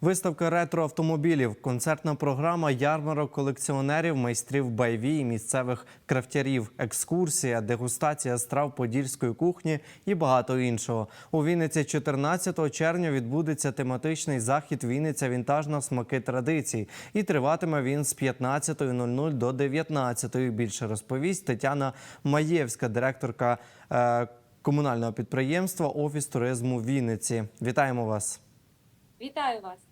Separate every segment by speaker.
Speaker 1: Виставка ретро-автомобілів, концертна програма ярмарок колекціонерів, майстрів байві і місцевих крафтярів, екскурсія, дегустація страв подільської кухні і багато іншого. У Вінниці 14 червня відбудеться тематичний захід Вінниця вінтажна смаки традицій. І триватиме він з 15.00 до 19.00. Більше розповість Тетяна Маєвська, директорка е, комунального підприємства Офіс туризму Вінниці. Вітаємо вас.
Speaker 2: Вітаю вас.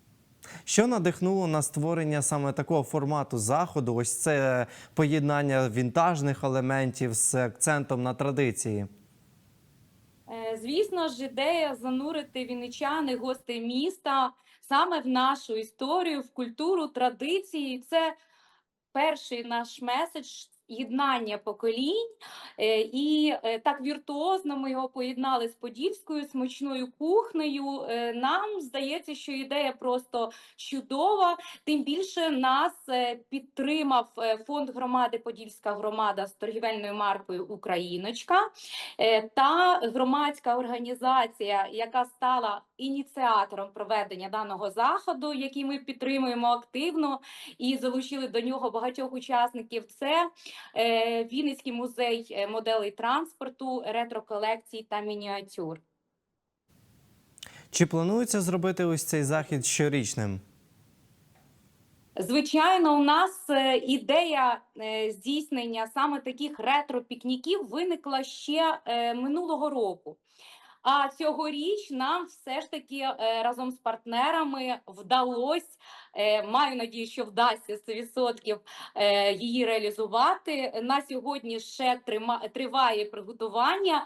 Speaker 1: Що надихнуло на створення саме такого формату заходу? Ось це поєднання вінтажних елементів з акцентом на традиції.
Speaker 2: Е, Звісно ж, ідея занурити вінничани, гостей міста саме в нашу історію, в культуру, традиції. Це перший наш меседж єднання поколінь. Е, І е, так віртуозно ми його поєднали з подільською смачною кухнею. Е, Нам здається, що ідея просто чудова. Тим більше нас підтримав фонд громади Подільська громада з торгівельною маркою Україночка та громадська організація, яка стала ініціатором проведення даного заходу, який ми підтримуємо активно і залучили до нього багатьох учасників. Це е, Вінницький музей е, моделей транспорту, ретро-колекцій та мініатюр.
Speaker 1: Чи планується зробити ось цей захід щорічним?
Speaker 2: Звичайно, у нас е, ідея здійснення саме таких ретро-пікніків виникла ще минулого року. А цьогоріч нам все ж таки е, разом з партнерами вдалося, е, маю надію, що вдасться 100% е, її реалізувати. На сьогодні ще триває приготування.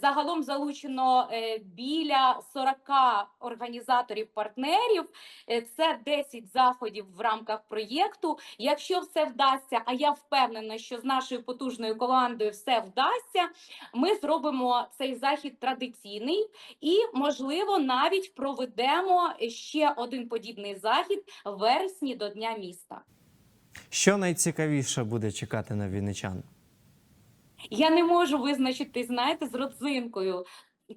Speaker 2: Загалом залучено біля 40 організаторів-партнерів. Це 10 заходів в рамках проєкту. Якщо все вдасться, а я впевнена, що з нашою потужною командою все вдасться, ми зробимо цей захід традиційний і, можливо, навіть проведемо ще один подібний захід в вересні до Дня міста.
Speaker 1: Що найцікавіше буде чекати на вінничан?
Speaker 2: Я не можу визначити, знаєте, з родзинкою.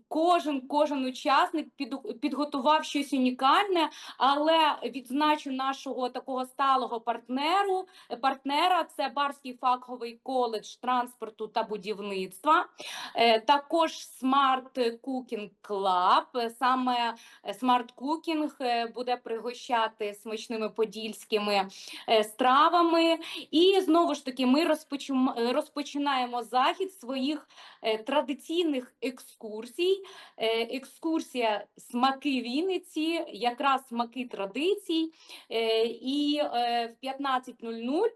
Speaker 2: Кожен, кожен учасник під, підготував щось унікальне, але відзначу нашого такого сталого партнеру. Партнера це Барський фаховий коледж транспорту та будівництва. Е, Також Smart Cooking Club. Саме Smart Cooking е, буде пригощати смачними подільськими е, стравами. І знову ж таки, ми розпочинаємо захід своїх традиційних екскурсій. Е, Екскурсія смаки Вінниці, якраз смаки традицій. Е, І е, в 15.00 е,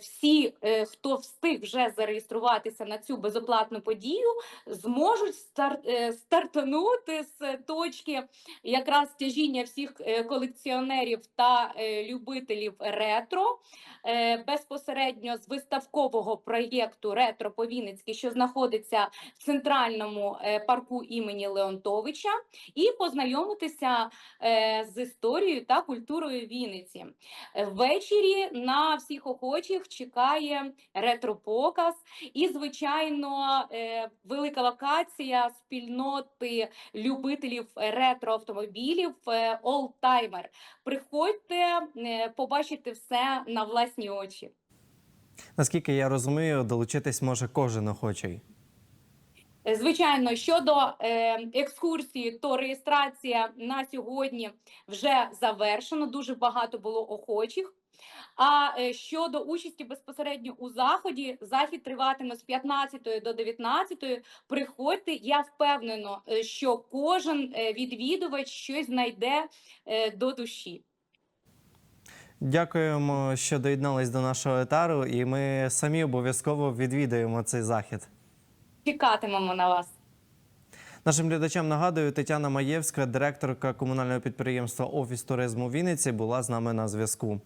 Speaker 2: всі, е, хто встиг вже зареєструватися на цю безоплатну подію, зможуть стар- е, стартанути з точки якраз тяжіння всіх е, колекціонерів та е, любителів ретро е, безпосередньо з виставкового проєкту Ретро по Вінницьки, що знаходиться в центральному е, парку імені Леонтовича, і познайомитися е, з історією та культурою Вінниці. Е, Ввечері на всіх охочих чекає ретро-показ і, звичайно, е, велика локація спільноти любителів ретро-автомобілів е, Приходьте, побачити побачите все на власні очі.
Speaker 1: Наскільки я розумію, долучитись може кожен охочий.
Speaker 2: Е, Звичайно, щодо е, екскурсії, то реєстрація на сьогодні вже завершено. Дуже багато було охочих. А е, щодо участі безпосередньо у заході, захід триватиме з 15 до 19. Приходьте. Я впевнена, що кожен відвідувач щось знайде до душі.
Speaker 1: Дякуємо, що доєднались до нашого етару, і ми самі обов'язково відвідаємо цей захід.
Speaker 2: Чекатимемо на вас.
Speaker 1: Нашим глядачам нагадую, Тетяна Маєвська, директорка комунального підприємства Офіс туризму Вінниці, була з нами на зв'язку.